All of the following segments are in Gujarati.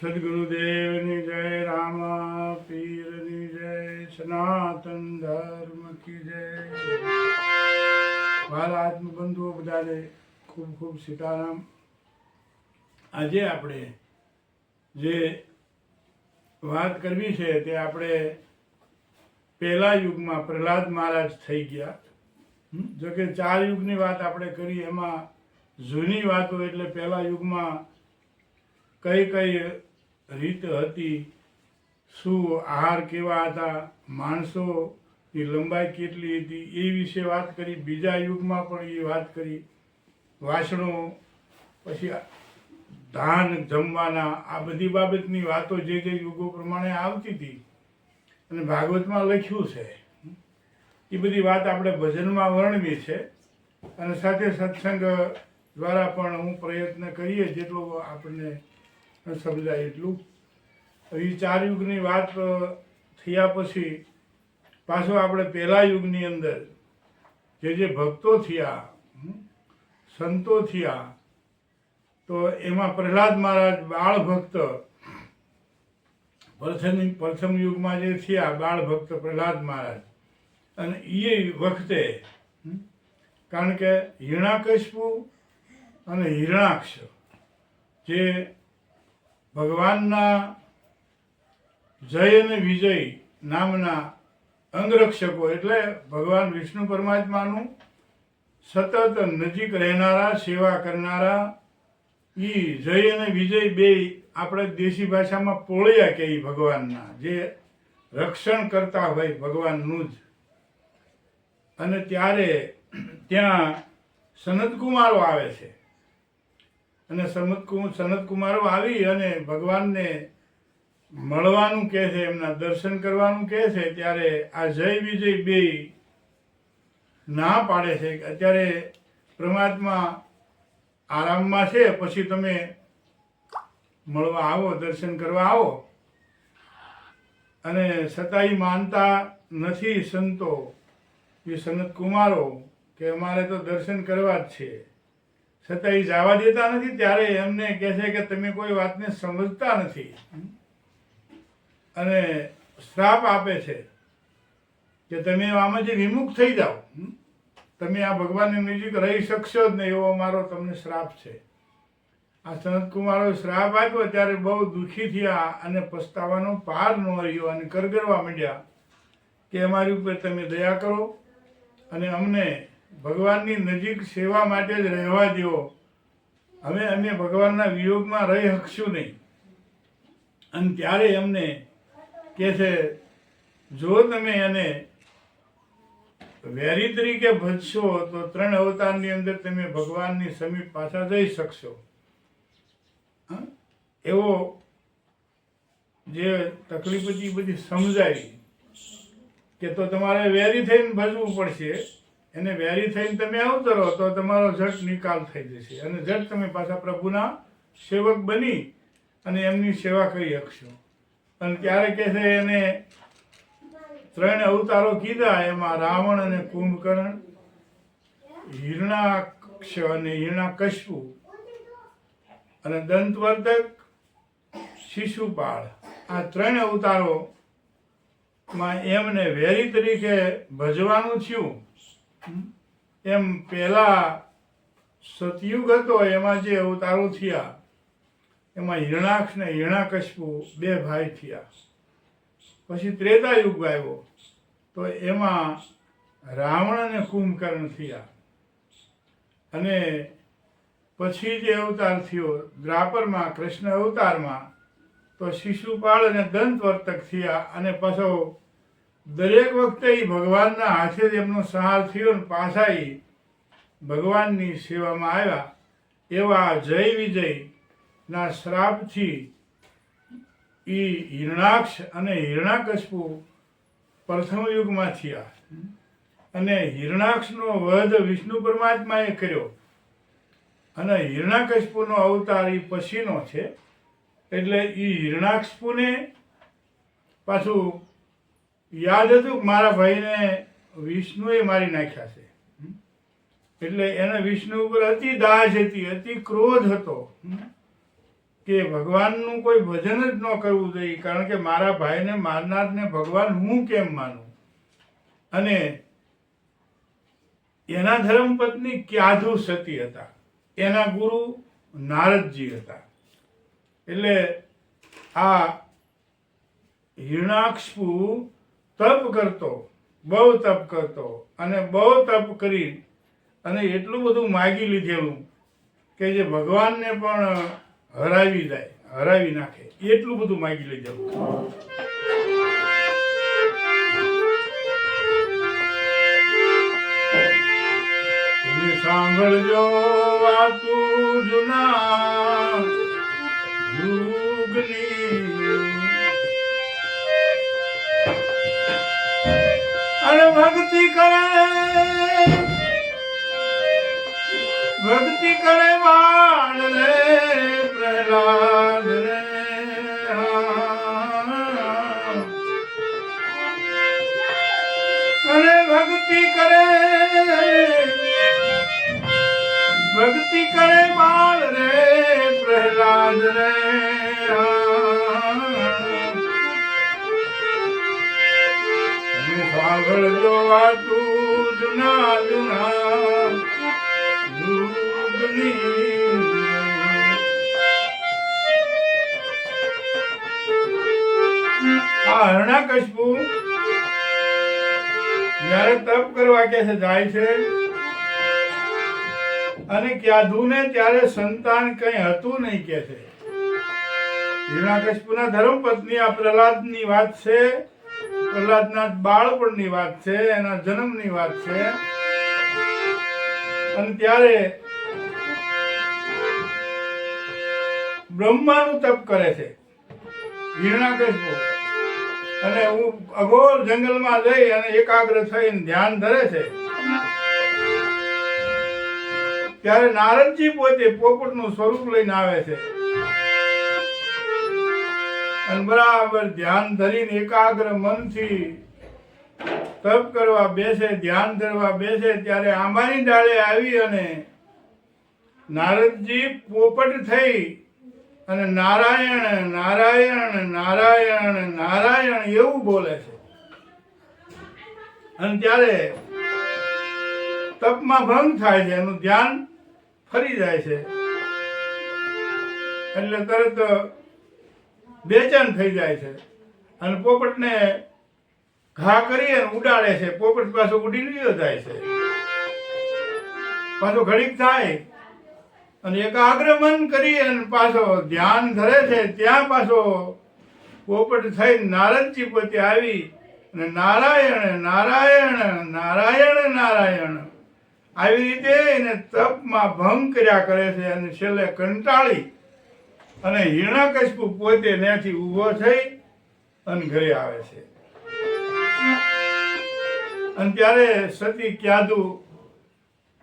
સદગુરુદેવની જય રામા પીરની જય સનાતન ધર્મ કી જય મારા આત્મબંધુઓ બધાને ખૂબ ખૂબ સીતારામ આજે આપણે જે વાત કરવી છે તે આપણે પહેલા યુગમાં પ્રહલાદ મહારાજ થઈ ગયા? જો કે ચાર યુગની વાત આપણે કરી, એમાં જૂની વાતો એટલે પહેલા યુગમાં કઈ કઈ રીત હતી. શું આહાર કેવા હતા? માણસોની લંબાઈ કેટલી હતી? એ વિશે વાત કરી. બીજા યુગમાં પણ એ વાત કરી. વાસણો, પછી ધાન જમવાના, આ બધી બાબતની વાતો જે જે યુગો પ્રમાણે આવતી હતી. અને ભાગવતમાં લખ્યું છે. એ બધી વાત આપણે ભજનમાં વર્ણવી છે. અને સાથે સત્સંગ દ્વારા પણ હું પ્રયત્ન કરીએ જેટલો આપણને સમજાય એટલું. એ ચાર યુગની વાત થયા પછી પાછો આપણે પહેલા યુગની અંદર જે જે ભક્તો થયા સંતો થયા, તો એમાં પ્રહલાદ મહારાજ બાળ ભક્ત, પ્રથમ પ્રથમ યુગમાં જે થયા બાળ ભક્ત પ્રહલાદ મહારાજ, અને એ વખતે કારણ કે હિરણાકશપુ અને હિરણાક્ષ જે ભગવાનના જય અને વિજય નામના અંગરક્ષકો એટલે ભગવાન વિષ્ણુ પરમાત્માનું સતત નજીક રહેનારા, સેવા કરનારા એ જય અને વિજય બે આપણે દેશી ભાષામાં પોળિયા કહે ભગવાનના, જે રક્ષણ કરતા હોય ભગવાનનું જ. અને ત્યારે ત્યાં સનતકુમારો આવે છે. અને સનત કુ- સનત આવી અને ભગવાનને મળવાનું કહે છે, એમના દર્શન કરવાનું કહે છે, ત્યારે આ જય વિજય બે ના પાડે છે. અત્યારે પરમાત્મા આરામમાં છે, પછી તમે મળવા આવો, દર્શન કરવા આવો. અને છતાંય માનતા નથી સંતો, એ સનત કુમારો, કે અમારે તો દર્શન કરવા જ છે. છતાં એ જવા દેતા નથી, ત્યારે એમને કહે છે કે તમે કોઈ વાતને સમજતા નથી. અને શ્રાપ આપે છે કે તમે આમાંથી વિમુખ થઈ જાઓ તમે આ ભગવાનની નજીક રહી શકશો જ નહીં એવો અમારો તમને શ્રાપ છે. આ સનતકુમારો શ્રાપ આપ્યો ત્યારે બહુ દુઃખી થયા અને પસ્તાવાનો પાર ન રહ્યો અને કરગરવા માંડ્યા કે અમારી ઉપર તમે દયા કરો અને અમને ભગવાનની નજીક સેવા માટે જ રહેવા દો હવે અમે ભગવાનના વિયોગમાં રહી શકશું નહીં. અને ત્યારે એમને કહે છે, જો તમે એને વેરી તરીકે ભજશો, તો ત્રણ અવતારની અંદર તમે ભગવાનની સમીપ પાછા જઈ શકશો? એવો જે તકલીફ હતી બધી સમજાવી કે તો તમારે વેરી થઈને ભજવું પડશે, એને વેરી થઈને તમે અવતરો તો તમારો ઝટ નિકાલ થઈ જશે. અને ઝટ તમે પાછા પ્રભુના સેવક બની અને એમની સેવા કરી શકશો. અને ત્યારે કહે છે એને ત્રણ અવતારો કીધા, એમાં રાવણ અને કુંભકર્ણ હિરણાક્ષ અને હિરણાકશપુ અને દંતવર્ધક શિશુપાળ. આ ત્રણ અવતારો માં એમને વેરી તરીકે ભજવાનું થયું. એમ પહેલા સતયુગ હતો, એમાં જે અવતારો થયા એમાં હિરણાક્ષ ને હિરણાકશપુ બે ભાઈ થયા. પછી ત્રેતા યુગ આવ્યો, તો એમાં રાવણ અને કુંભકર્ણ થયા. અને પછી જે અવતાર થયો, દ્રાપરમાં, કૃષ્ણ અવતારમાં, તો શિશુપાળ અને દંતવર્તક થયા અને પાછો દરેક વખતે એ ભગવાનના હાથે જ એમનો સહાર થયો ને પાછા એ ભગવાનની સેવામાં આવ્યા. એવા જય વિજય ના શ્રાપથી એ હિરણાક્ષ અને હિરણાકશપુ પ્રથમ યુગમાં થયા. અને હિરણાક્ષનો વધ વિષ્ણુ પરમાત્માએ કર્યો. અને હિરણાકશપુનો અવતાર એ પછીનો છે. એટલે એ હિરણાક્ષપુને પાછું યાદ હતું કે મારા ભાઈને વિષ્ણુએ મારી નાખ્યા છે. એટલે એને વિષ્ણુ ઉપર અતિ દાજ હતી, અતિ ક્રોધ હતો. કે ભગવાનનું કોઈ ભજન જ ન કરવું જોઈએ, કારણ કે મારા ભાઈને મારનારને ભગવાન હું કેમ માનું? અને એના ધર્મપત્ની ક્યાધુ સતી હતા? એના ગુરુ નારદજી હતા. એટલે આ હિરણાક્ષપુ તપ કરતો, બહુ તપ કરતો અને બહુ તપ કરી અને એટલું બધું માગી લીધેલું કે જે ભગવાનને પણ હરાવી જાય હરાવી નાખે. એટલું બધું માગી લઈ તમે સાંભળજો વાતું જુના યુગની. અને ભક્તિ કરે ભક્તિ કરે બાળ લે, પ્રહલાદ રે. અને ભક્તિ કરે ભક્તિ કરે બાળ રે, પ્રહલાદ રે. સાંભળજો વાતું જુના જુના યુગની આ હરણાકશપુ જ્યારે છે, જાય છે. અને ક્યાધુને હતું નહીં કે ધર્મપત્ની આ પ્રહલાદની વાત છે. પ્રહલાદના બાળપણની વાત છે, એના જન્મની વાત છે. અને ત્યારે બ્રહ્માનું તપ કરે છે. હિરણાકેશ અને હું અઘોર જંગલમાં જઈ અને એકાગ્ર થઈને ધ્યાન ધરે છે. ત્યારે નારદજી પોતે પોપટનું સ્વરૂપ લઈને આવે છે. અને બરાબર ધ્યાન ધરીને એકાગ્ર મનથી તપ કરવા બેસે, ધ્યાન ધરવા બેસે, ત્યારે આંબાની ડાળે આવી અને નારદજી પોપટ થઈ અને નારાયણ નારાયણ નારાયણ નારાયણ એવું બોલે છે. અને ત્યારે તપમાં ભંગ થાય છે, એનું ધ્યાન ફરી જાય છે. એટલે તરત બેચેન થઈ જાય છે. અને પોપટને ઘા કરી અને ઉડાડે છે. પોપટ પાછો ઉડી ગયો જાય છે. પાછો ઘડીક થાય અને એકાગ્રમન કરી અને પાછો ધ્યાન ધરે છે, ત્યાં પાછો પોપટ થઈ નારદજી પોતે આવી અને નારાયણ નારાયણ નારાયણ નારાયણ. આવી રીતે એને તપમાં ભંગ કર્યા કરે છે અને છેલ્લે કંટાળી અને હિરણાકશિપુ પોતે ત્યાંથી ઊભો થઈ અને ઘરે આવે છે. અને ત્યારે સતી ક્યાદુ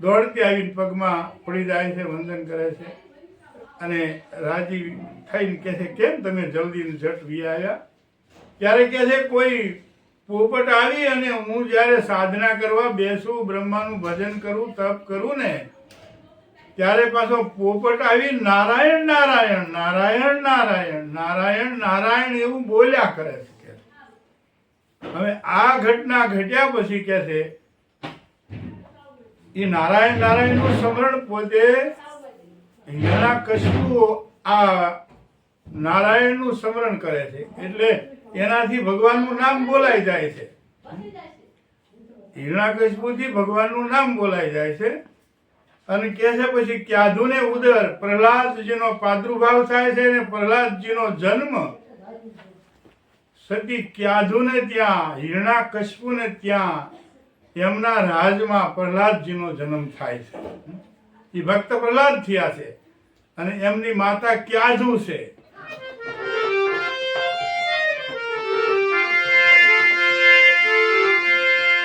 દોડતી આવીને પગમાં પડી જાય છે, વંદન કરે છે. અને રાજી થઈને કહે છે, કેમ તમે જલ્દી જટ આવ્યા ત્યારે કહે છે, કોઈ પોપટ આવી અને હું જ્યારે સાધના કરવા બેસું, બ્રહ્માનું ભજન કરું, તપ કરું ને, ત્યારે પાછો પોપટ આવી, નારાયણ નારાયણ નારાયણ નારાયણ નારાયણ નારાયણ એવું બોલ્યા કરે છે. હવે આ ઘટના ઘટ્યા પછી કહે છે એ નારાયણનું સ્મરણ પોતે હિરણા કશું આ નારાયણનું સ્મરણ કરે છે. એટલે એનાથી ભગવાનનું નામ બોલાઈ જાય છે. હિરણાકશિપુથી ભગવાનનું નામ બોલાઈ જાય છે. અને કહે છે પછી ક્યાધુને ઉદર? પ્રહલાદજીનો પાદુર્ભાવ થાય છે અને પ્રહલાદજીનો જન્મ? સતી ક્યાધુને ત્યાં હિરણાકશિપુને ત્યાં એમના રાજમાં પ્રહલાદજીનો જન્મ થાય છે. એ ભક્ત પ્રહલાદ થયા છે અને એમની માતા ક્યાજુ છે.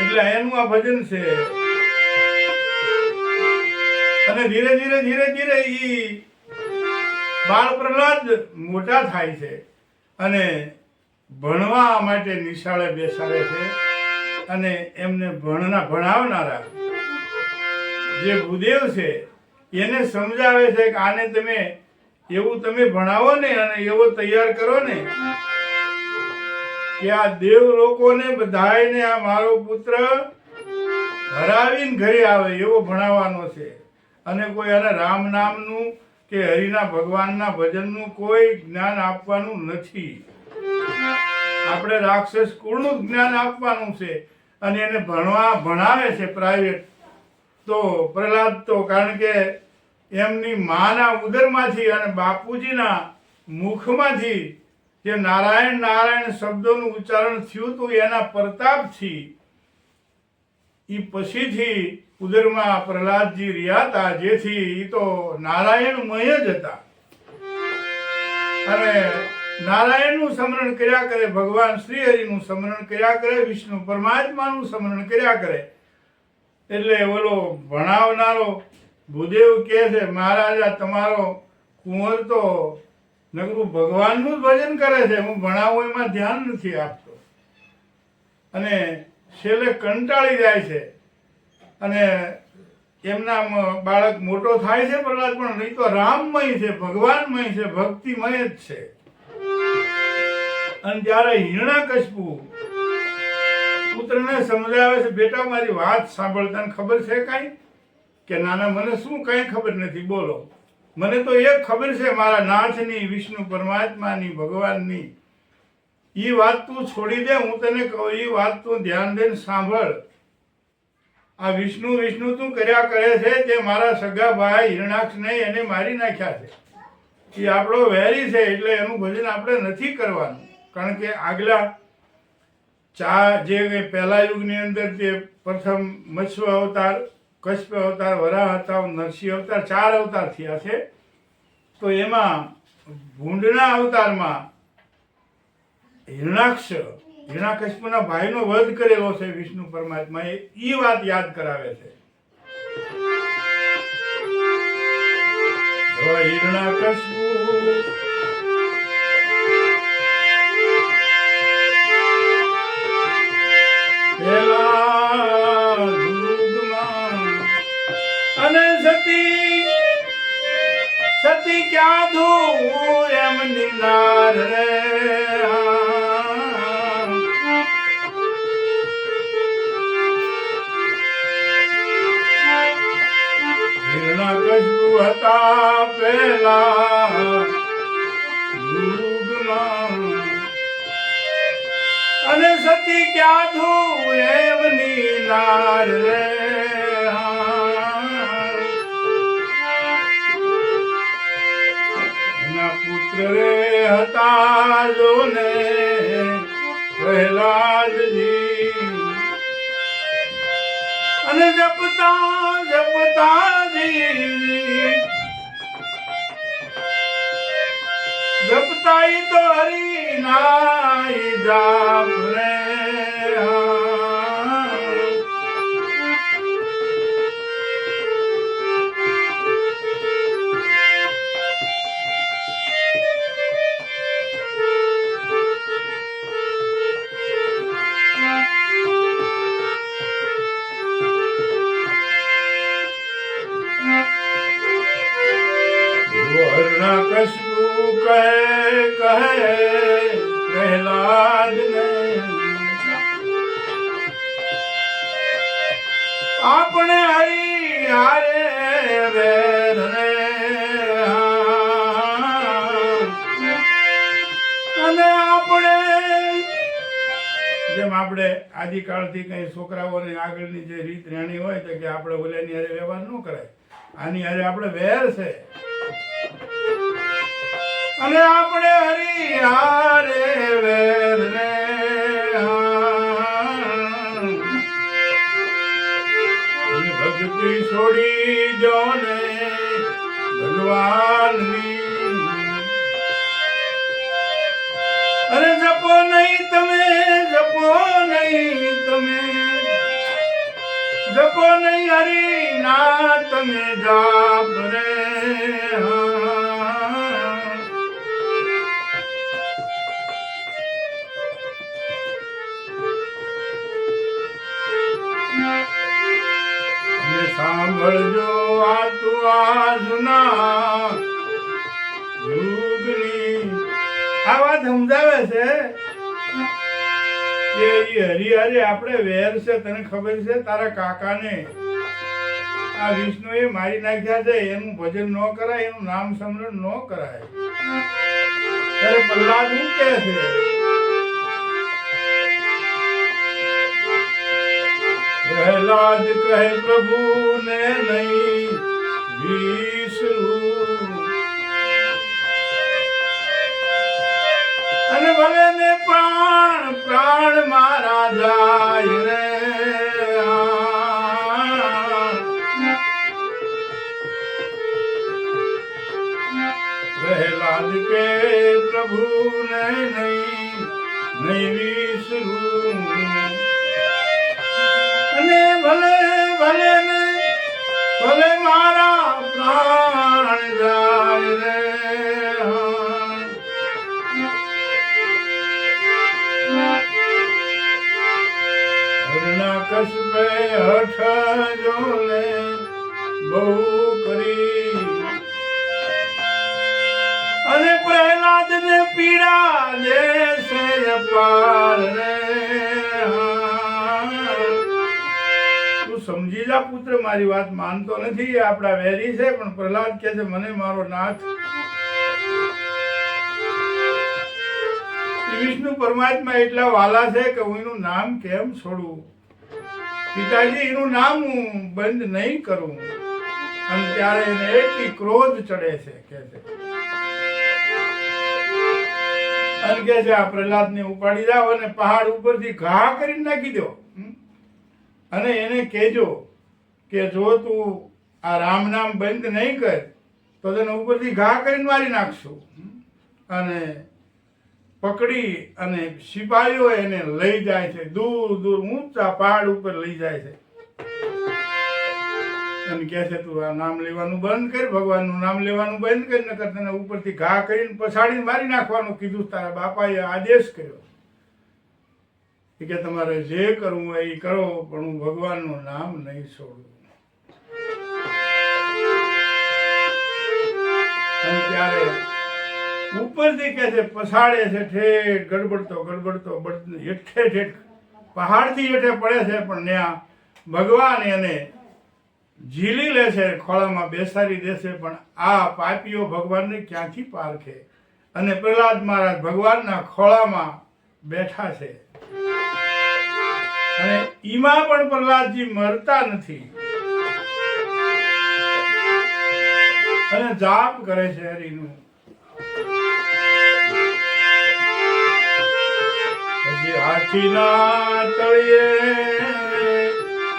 એટલે એનું આ ભજન છે. અને ધીરે ધીરે ધીરે ધીરે એ બાળ પ્રહલાદ મોટા થાય છે અને ભણવા માટે નિશાળે બેસાડે છે. અને એમને ભણના ભણાવનારા. જે ભૂદેવ છે, એને સમજાવે છે કે આને તમે એવું તમે ભણાવો ને અને એવો તૈયાર કરો ને, કે આ દેવ લોકોને બધાયને આ મારો પુત્ર હરાવીને ઘરે આવે એવો ભણાવવાનો છે. અને કોઈ એને રામ નામનું કે હરિના ભગવાનના ભજનનું કોઈ જ્ઞાન આપવાનું નથી. આપણે રાક્ષસ કુળનું જ્ઞાન આપવાનું છે. અને એને ભણવા ભણાવે છે પ્રાઇવેટ તો પ્રહલાદ તો કારણ કે એમની માના ઉદરમાંથી અને બાપુજીના મુખમાંથી જે નારાયણ નારાયણ શબ્દોનું ઉચ્ચારણ થયું હતું એના પ્રતાપથી એ પછીથી ઉદરમાં પ્રહલાદજી રહ્યા હતા, જેથી એ તો નારાયણમય જ હતા. અને નારાયણનું સ્મરણ કર્યા કરે, ભગવાન શ્રી હરિનું સ્મરણ કર્યા કરે, વિષ્ણુ પરમાત્માનું સ્મરણ કર્યા કરે. એટલે ઓલો ભણાવનારો ભૂદેવ કહે છે, મહારાજા, તમારો કુંવર તો નગરું ભગવાનનું જ ભજન કરે છે. હું ભણાવું એમાં ધ્યાન નથી આપતો. અને છેલ્લે કંટાળી જાય છે. અને એમના બાળક મોટો થાય છે પ્રહલાદ, પણ નહીં તો રામમય છે, ભગવાનમય છે, ભક્તિમય જ છે. અને જ્યારે હિરણાકશપુ પુત્રને સમજાવે છે, બેટા, મારી વાત સાંભળ તને ખબર છે કાંઈ? કે, નાના, મને શું કાંઈ ખબર નથી, બોલો. મને તો એક ખબર છે, મારા નાથની, વિષ્ણુ પરમાત્માની, ભગવાનની. એ વાત તું છોડી દે, હું તને કહું એ વાત તું ધ્યાન દઈને સાંભળ. આ વિષ્ણુ વિષ્ણુ તું કર્યા કરે છે તે મારા સગા ભાઈ હિરણાક્ષને એને મારી નાખ્યા છે. એ આપણો વેરી છે, એટલે એનું ભજન આપણે નથી કરવાનું. કારણ કે આગલા ચા જે પહેલા યુગની અંદર તે પ્રથમ મત્સ્વ અવતાર, કશ્યપ અવતાર, વરાહ અવતાર, નરસિંહ અવતાર ચાર અવતાર થયા છે. તો એમાં ભૂંડના અવતારમાં હિરણાક્ષ, હિરણાકશ્યપના ભાઈનો વધ કરેલો છે વિષ્ણુ પરમાત્મા એ વાત યાદ કરાવે છે. હિરણાકશ્યપુ અને સતી સતી ક્યાં ધૂ એમ નિનાર રે? હિરણાકશિપુ હતા પેલા સતી ક્યાં ધૂ એમની નાર રે? પુત્ર રે હતા જોને પ્રહલાદજી. અને જપતા જપતા જી જપતાઈ તો હરી નાઈ જાપ રે જેમ આપણે આદિકાળથી કઈ છોકરાઓને આગળની જે રીત રહેણી હોય તો કે આપણે ઓલાની હારે વ્યવહાર ન કરાય. આની હારે આપણે વેર છે. અને આપણે હરિયારે વેર રે ભક્તિ છોડી જો ને ભગવાનની અરે જપો નહીં તમે. તમે. જપો નહીં હરી ના તમે જાપ રે. સાંભળજો આ તું આ જૂના સમજાવે છે? કે ઈ હરિહરે આપણે વેર છે, તને ખબર છે? તારા કાકાને. આ વિષ્ણુએ મારી નાખ્યા છે, એનું ભજન ન કરાય, એનું નામ સ્મરણ ન કરાય. ત્યારે પ્રહલાદ શું કહે છે? પ્રહલાદ કહે, પ્રભુને નહીં વિસરું અને ભલે ને પ્રાણ પ્રાણ મારા જાય રે. પ્રહલાદ કે પ્રભુ ને નહીં નહીં વિસરું. અને ભલે ભલે ને ભલે મારા પ્રાણ તું સમજી જા પુત્ર, મારી વાત માનતો નથી. આપણા વેરી છે, પણ પ્રહલાદ કે છે, મને મારો નાથ. વિષ્ણુ પરમાત્મા એટલા વાલા છે કે હું એનું નામ કેમ છોડું? પિતાજી, એનું નામ હું બંધ નહીં કરું. અને ત્યારે એને એટલી ક્રોધ ચડે છે કે છે. અને કે છે, આ પ્રહલાદ ને ઉપાડી જાઓ અને પહાડ ઉપરથી ઘા કરીને નાખી દો. અને એને કહેજો કે, જો તું આ રામ નામ બંધ નહીં કર, તો તેને ઉપરથી ઘા કરીને મારી નાખશું. અને પકડી અને સિપાહીઓ એને લઈ જાય છે. દૂર દૂર, ઊંચા પહાડ ઉપર લઈ જાય છે. અને કહે છે, તું આ નામ લેવાનું બંધ કર, ભગવાનનું નામ લેવાનું બંધ કરી, નકર તને ઉપરથી ઘા કરીને પછાડીને મારી નાખવાનું કીધું તારા બાપાએ આદેશ કર્યો. એ કે, તમારે જે કરવું હોય એ કરો, પણ હું ભગવાનનું નામ નહીં છોડું. અને ત્યારે ઉપરથી કે છે, પછાડે છે, ઠેઠ ગડબડતો ગડબડતો હેઠે ઠેઠ, પહાડથી હેઠે પડે છે, પણ ત્યાં ભગવાન એને ઝીલી લે છે, ખોળામાં બેસાડી દેશે પણ આ પાપીઓ ભગવાનને ક્યાંથી પારખે? અને પ્રહલાદ મહારાજ ભગવાનના ખોળામાં બેઠા છે. અને ઈમાં પણ પ્રહલાદજી મરતા નથી. અને જાપ કરે છે હરિનું. હાથીના તળિયે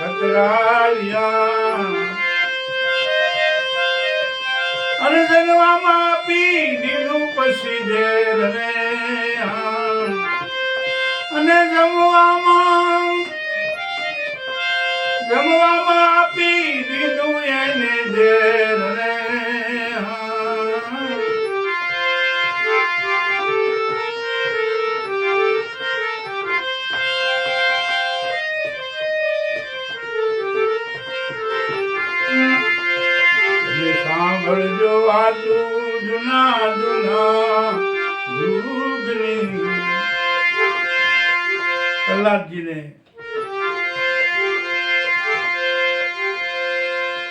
કતરાવ્યા અને જન્મમાં આપી દીધું પછી ઝેર રે અને જમવામાં જમવામાં આપી દીધું એને ઝેર રે સાંભળજો વાતું જુના જુના પ્રહલાદજીને.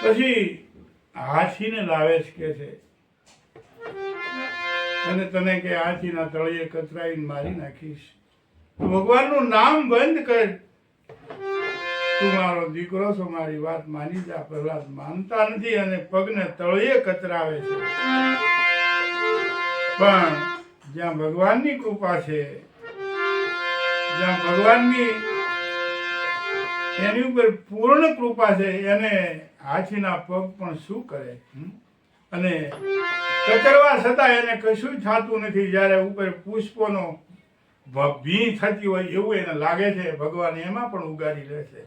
પછી હાથીને લાવે છે કે છે. અને તને કે હાથીના તળિયે કચરાઈ મારી નાખીશ. ભગવાન ભગવાનનું નામ બંધ કર. તું મારો દીકરો છો, મારી વાત માની જા પ્રહલાદ માનતા નથી અને પગને તળિયે કતરાવે છે પણ જ્યાં ભગવાનની કૃપા છે, જ્યાં ભગવાનની એની ઉપર પૂર્ણ કૃપા છે, એને હાથીના પગ પણ શું કરે? અને કચરવા છતાં એને કશું થતું નથી, જ્યારે ઉપર પુષ્પોનો ભ- થતી હોય એવું એને લાગે છે, ભગવાન એમાં પણ ઉગારી લે છે.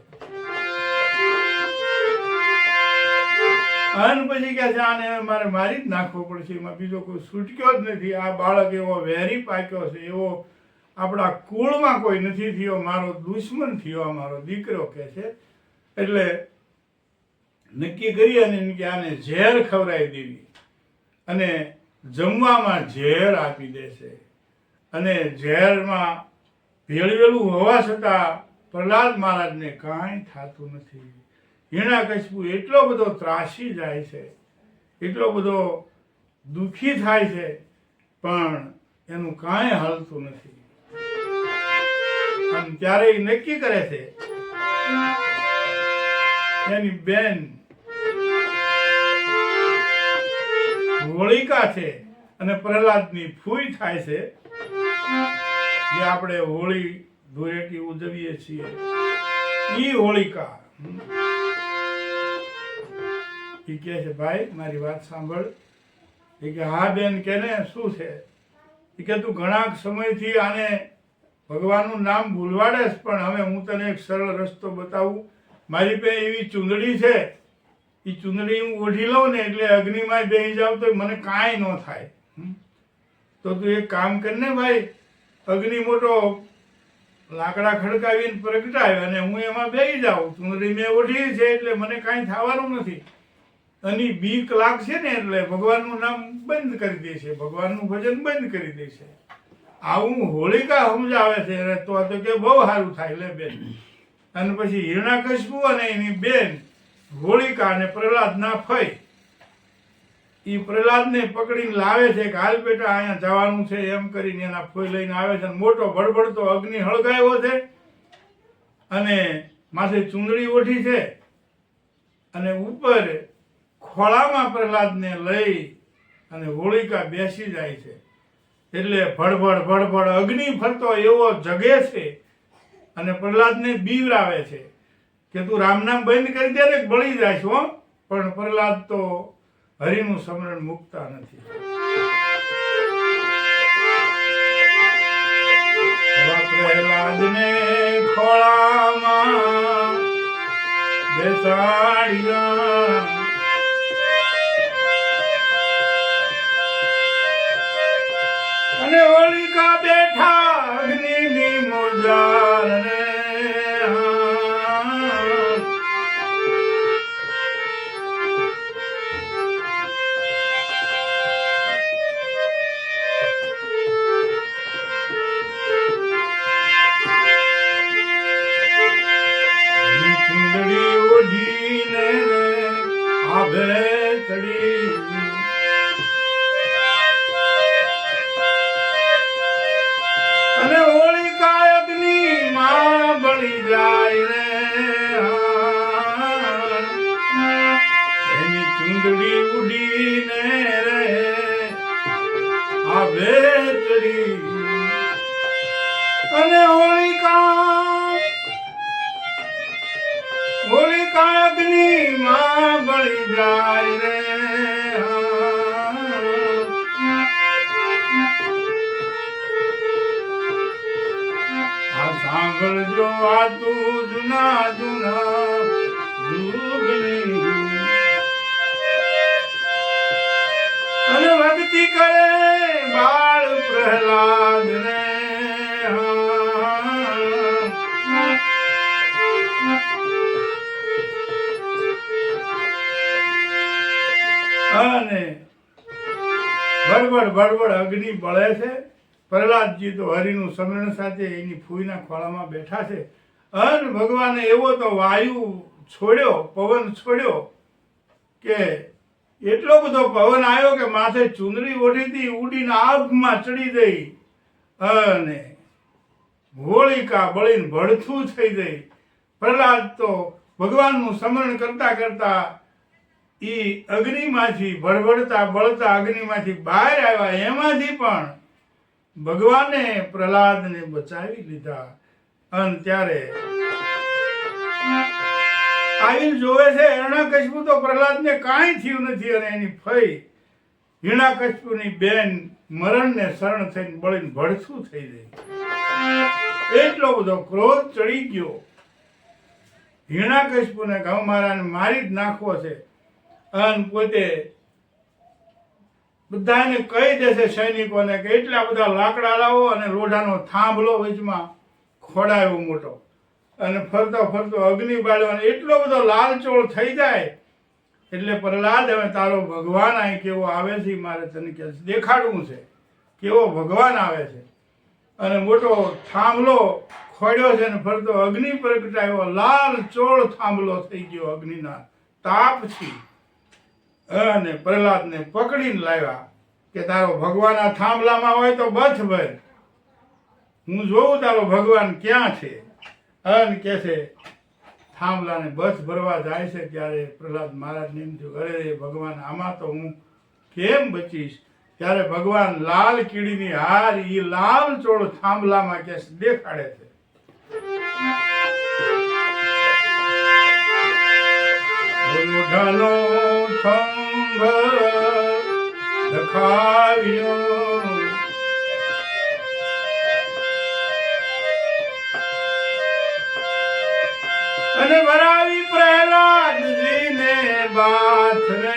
અને પછી કે છે, આને મારે મારી જ નાખવો પડશે, એમાં બીજો કોઈ છૂટક્યો જ નથી. આ બાળક એવો વેરી પાક્યો છે, એવો આપણા કુળમાં કોઈ નથી થયો, મારો દુશ્મન થયો મારો દીકરો કે છે. એટલે નક્કી કરી અને કે આને ઝેર ખવડાવી દેવી. અને જમવામાં ઝેર આપી દેશે અને ઝેરમાં ભેળવેલું હોવા છતાં પ્રહલાદ મહારાજને કાંઈ થતું નથી. હિરણાકશિપુ એટલો બધો ત્રાસી જાય છે, એટલો બધો દુઃખી થાય છે, પણ એનું કાંઈ હલતું નથી. અને ત્યારે એ નક્કી કરે છે, એની બેન હોળિકા છે અને પ્રહલાદની ફૂઈ થાય છે જે આપણે હોળી ધૂળેટી ઉજવીએ છીએ, ઈ હોળિકા. એ કહે છે, ભાઈ, મારી વાત સાંભળ. એ કે હા, બેન કે ને શું છે? એ કે તું ઘણા સમયથી આને ભગવાનનું નામ ભૂલવાડે પણ હવે હું તને એક સરળ રસ્તો બતાવું. મારી પાસે એવી ચૂંદડી છે. એ ચૂંદડી હું ઓઢી લઉં ને એટલે અગ્નિમાં બેસી જાઉં તો મને કાંઈ ન થાય? તો તું એક કામ કરને ભાઈ અગ્નિ મોટો લાકડા ખડકાવીને પ્રગટાય અને હું એમાં બેસી જાઉં. ચુંદડી મેં ઓઢી છે એટલે મને કાંઈ થવાનું નથી. અને બીક લાગશે ને એટલે ભગવાનનું નામ બંધ કરી દેશે ભગવાનનું ભજન બંધ કરી દેશે આવું હોળિકા સમજાવે છે. તો તો કે બહુ સારું થાય. લે બેન. અને પછી હિરણાકશિપુ અને એની બેન હોળિકા અને પ્રહલાદના ફઈ એ પ્રહલાદને પકડીને લાવે છે કે હાલ બેટા અહીંયા જવાનું છે એમ કરીને એના ફોઈ લઈને આવે છે મોટો ભડભડતો અગ્નિ હળગાયો છે અને માથે ચૂંદડી ઓઠી છે અને ઉપર ખોળામાં પ્રહલાદને લઈ અને હોળિકા બેસી જાય છે. એટલે ભડભડ ભડભડ અગ્નિ ફરતો એવો જગે છે અને પ્રહલાદને બીવરાવે છે કે તું રામનામ બંધ કરી દે ને બળી જાય હો. પણ પ્રહલાદ તો હરિનું સ્મરણ મૂકતા નથી. પ્રહલાદને ખોળામાં બેસાડ્યા. અને હોલિકા બેઠા અગ્નિની મોજાર તું જુના જુગની પ્રહલાદ ને અગ્નિ બળે છે. પ્રહલાદજી તો હરિનું સ્મરણ સાથે એની ફૂઈના ખોળામાં બેઠા છે. અને ભગવાને એવો તો વાયુ છોડ્યો, પવન છોડ્યો કે એટલો બધો પવન આવ્યો કે માથે ચુંદડી ઓઢી હતી ઉડીને આભમાં ચડી ગઈ. અને હોળિકા બળીને ભડથું થઈ ગઈ. પ્રહલાદ તો ભગવાનનું સ્મરણ કરતા કરતા એ અગ્નિમાંથી ભડભડતા બળતા અગ્નિમાંથી બહાર આવ્યા. એમાંથી પણ ભગવાને પ્રહલાદને બચાવી લીધા. અને ત્યારે આવીને જોવે છે હિરણાકશિપુ તો પ્રહલાદને કાંઈ થયું નથી અને એની ફઈ હિરણાકશિપુની બેન મરણને શરણ થઈને બળીને ભડસું થઈ જાય એટલો બધો ક્રોધ ચડી ગયો. હિરણાકશિપુને ઘઉં મારાને મારી જ નાખવો છે. અને પોતે બધાને કહી દેશે સૈનિકોને કે, એટલા બધા લાકડા લાવો અને લોઢાનો થાંભલો વચમાં ખોડાયો મોટો. અને ફરતો ફરતો અગ્નિ બાળ્યો અને એટલો બધો લાલચોળ થઈ જાય, એટલે પ્રહલાદ હવે તારો ભગવાન અહીં કેવો આવે છે મારે તને કે દેખાડવું છે કેવો ભગવાન આવે છે. અને મોટો થાંભલો ખોડ્યો છે ને ફરતો અગ્નિ પ્રગટાયો. લાલ ચોળ થાંભલો થઈ ગયો અગ્નિના તાપથી અને પ્રહલાદને પકડીને લાવ્યા કે તારો ભગવાન આ થાંભલામાં હોય તો બથ ભર. હું જોઉં તારો ભગવાન ક્યાં છે? અને કે છે, થાંભલાને બસ ભરવા જાય છે ત્યારે પ્રહલાદ મહારાજને એમ થયું, અરે ભગવાન, આમાં તો હું કેમ બચીશ? ત્યારે ભગવાન લાલ કીડીની હાર એ લાલ ચોળ થાંભલામાં કે દેખાડે છે. દેખાવ્યો અને ભરાવી પ્રહલાદજીને બાથ રે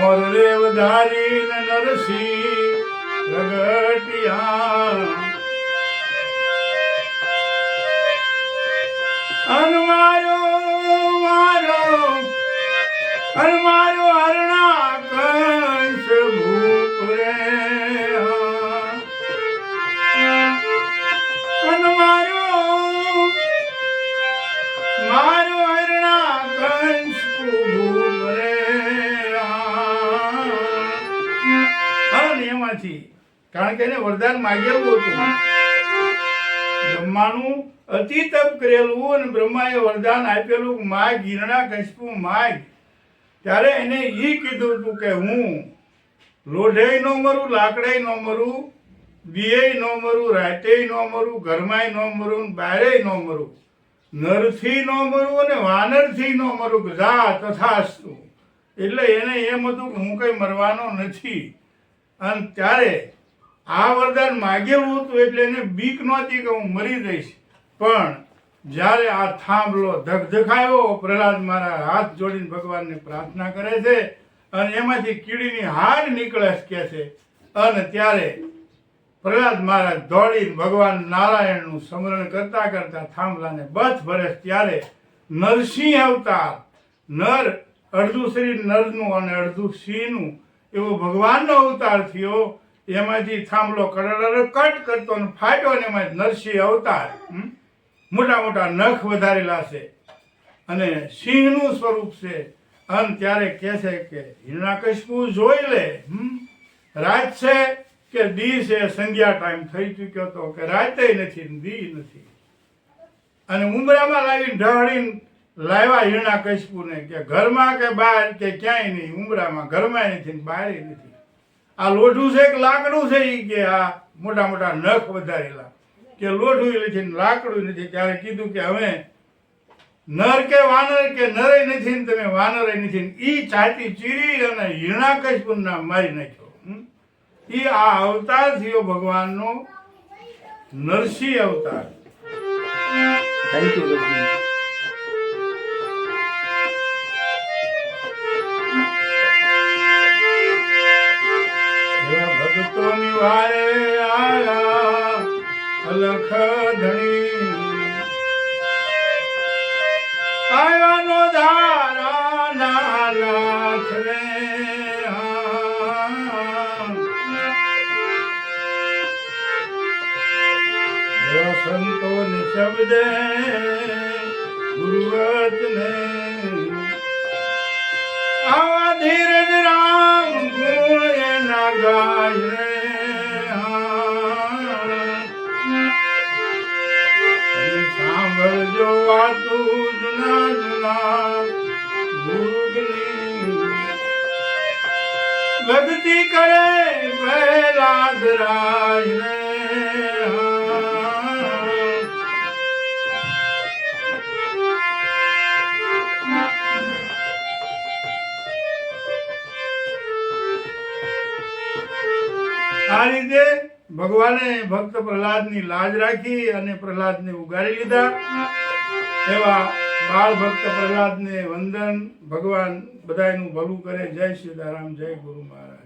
નોર રે વધારી ને નરસિંહ પ્રગટિયા અનમારો મારો અનમારો હરણા કારણ કે એને વરદાન માગેલું હતું. બ્રહ્માનું અતિ તપ કરેલું અને બ્રહ્માએ વરદાન આપેલું માય ગિરણા ગીરણા માય ત્યારે એને એ કીધું હતું કે હું લોઢેય નો મરું, લાકડાય નો મરું દિયેય નો મરું રાતે નો મરું, ઘરમાંય નો મરું બારે નો મરું. નરથી નો મરું અને વાનરથી નો મરું, કે જા તથાસ્તુ. એટલે એને એમ હતું કે હું કઈ મરવાનો નથી. અને ત્યારે આ વરદાન માગેલું હતું એટલે એને બીક નહોતી કે હું મરી જઈશ. પણ જ્યારે આ થાંભલો ધગધગાયો, પ્રહલાદ મારા હાથ જોડીને ભગવાનને પ્રાર્થના કરે છે અને એમાંથી કીડીની હાડ નીકળે કે છે. અને ત્યારે પ્રહલાદ મહારાજ દોડીને ભગવાન નારાયણનું સ્મરણ કરતા કરતા થાંભલાને બથ ભરે ત્યારે નરસિંહ અવતાર, નર અડધું શરીર નરનું અને અડધું સિંહનું એવો ભગવાનનો અવતાર થયો એમાંથી થાંભલો કડડ કટ કરતો અને ફાટ્યો ને એમાં નરસિંહ અવતાર? મોટા મોટા નખ વધારેલા છે અને સિંહનું સ્વરૂપ છે અને ત્યારે કહે છે કે હિરણાકશિપુ જોઈ લે? રાત છે કે દી છે, સંધ્યા ટાઈમ થઈ ચૂક્યો હતો કે રાતે નથી, દી નથી અને ઉમરામાં લાવીને ઢહળીને લાવ્યા હિરણાકશિપુને કે ઘરમાં કે બહાર કે ક્યાંય નહીં, ઉમરામાં ઘરમાં નથી બહાર નથી આ લોઢું છે કે લાકડું છે એ કે આ મોટા મોટા નખ વધારેલા. કે લોઢું નથી લાકડું નથી. ત્યારે કીધું કે હવે નર કે વાનર કે નરે નથી ને તમે વાનરે નથી ઈ છાતી ચીરી અને હિરણાકશિપુનું નામ મારી નાખ્યો? ઈ આ અવતાર થયો ભગવાનનો નરસિંહ અવતાર. થેન્ક યુ વારે આયા અલખ ધણી. આયાનો ધારા નાથ રે સંતો શબ્દે ગુરુવત ને આવા ધીરજ રામ ગુણ એના ગાય ભક્તિ કરે પ્રહલાદ આ રીતે ભગવાને ભક્ત પ્રહલાદની લાજ રાખી અને પ્રહલાદને ઉગારી લીધા. એવા બાળ ભક્ત પ્રહલાદને વંદન ભગવાન બધાયનું ભલું કરે. જય સીતારામ જય ગુરુ મહારાજ.